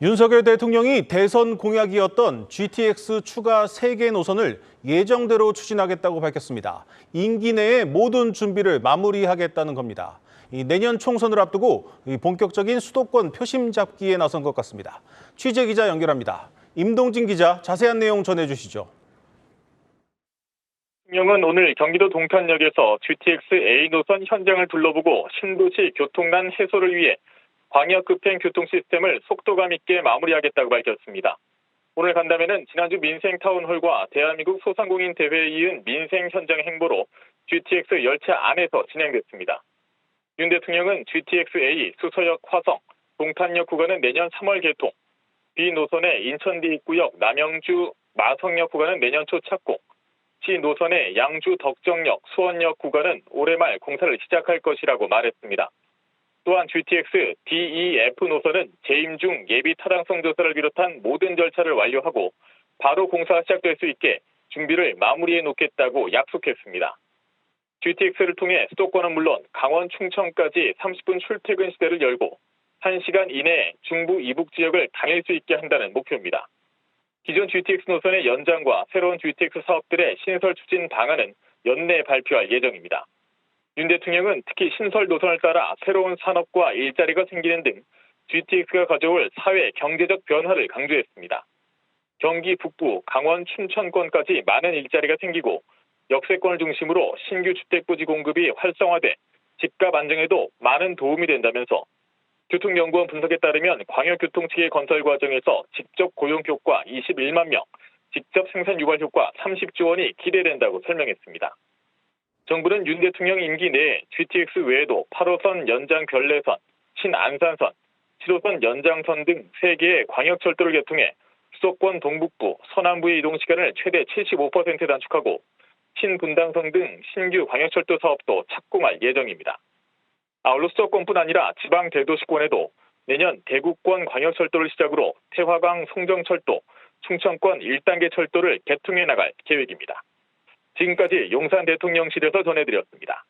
윤석열 대통령이 대선 공약이었던 GTX 추가 3개 노선을 예정대로 추진하겠다고 밝혔습니다. 임기 내에 모든 준비를 마무리하겠다는 겁니다. 이 내년 총선을 앞두고 이 본격적인 수도권 표심 잡기에 나선 것 같습니다. 취재 기자 연결합니다. 임동진 기자 자세한 내용 전해주시죠. 대통령은 오늘 경기도 동탄역에서 GTX A 노선 현장을 둘러보고 신도시 교통난 해소를 위해 광역 급행 교통 시스템을 속도감 있게 마무리하겠다고 밝혔습니다. 오늘 간담회는 지난주 민생 타운홀과 대한민국 소상공인 대회에 이은 민생 현장 행보로 GTX 열차 안에서 진행됐습니다. 윤 대통령은 GTX A 수서역 화성, 동탄역 구간은 내년 3월 개통, B 노선의 인천디 입구역 남영주 마성역 구간은 내년 초 착공, C 노선의 양주 덕정역, 수원역 구간은 올해 말 공사를 시작할 것이라고 말했습니다. 또한 GTX DEF 노선은 재임 중 예비 타당성 조사를 비롯한 모든 절차를 완료하고 바로 공사가 시작될 수 있게 준비를 마무리해 놓겠다고 약속했습니다. GTX를 통해 수도권은 물론 강원 충청까지 30분 출퇴근 시대를 열고 1시간 이내에 중부 이북 지역을 다닐 수 있게 한다는 목표입니다. 기존 GTX 노선의 연장과 새로운 GTX 사업들의 신설 추진 방안은 연내 발표할 예정입니다. 윤 대통령은 특히 신설 노선을 따라 새로운 산업과 일자리가 생기는 등 GTX가 가져올 사회 경제적 변화를 강조했습니다. 경기 북부, 강원, 춘천권까지 많은 일자리가 생기고 역세권을 중심으로 신규 주택 부지 공급이 활성화돼 집값 안정에도 많은 도움이 된다면서 교통연구원 분석에 따르면 광역교통체계 건설 과정에서 직접 고용 효과 21만 명, 직접 생산 유발 효과 30조 원이 기대된다고 설명했습니다. 정부는 윤 대통령 임기 내에 GTX 외에도 8호선 연장 별내선, 신안산선, 7호선 연장선 등 3개의 광역철도를 개통해 수도권 동북부, 서남부의 이동 시간을 최대 75% 단축하고 신분당선 등 신규 광역철도 사업도 착공할 예정입니다. 아울러 수도권뿐 아니라 지방 대도시권에도 내년 대구권 광역철도를 시작으로 태화강 송정철도, 충청권 1단계 철도를 개통해 나갈 계획입니다. 지금까지 용산 대통령실에서 전해드렸습니다.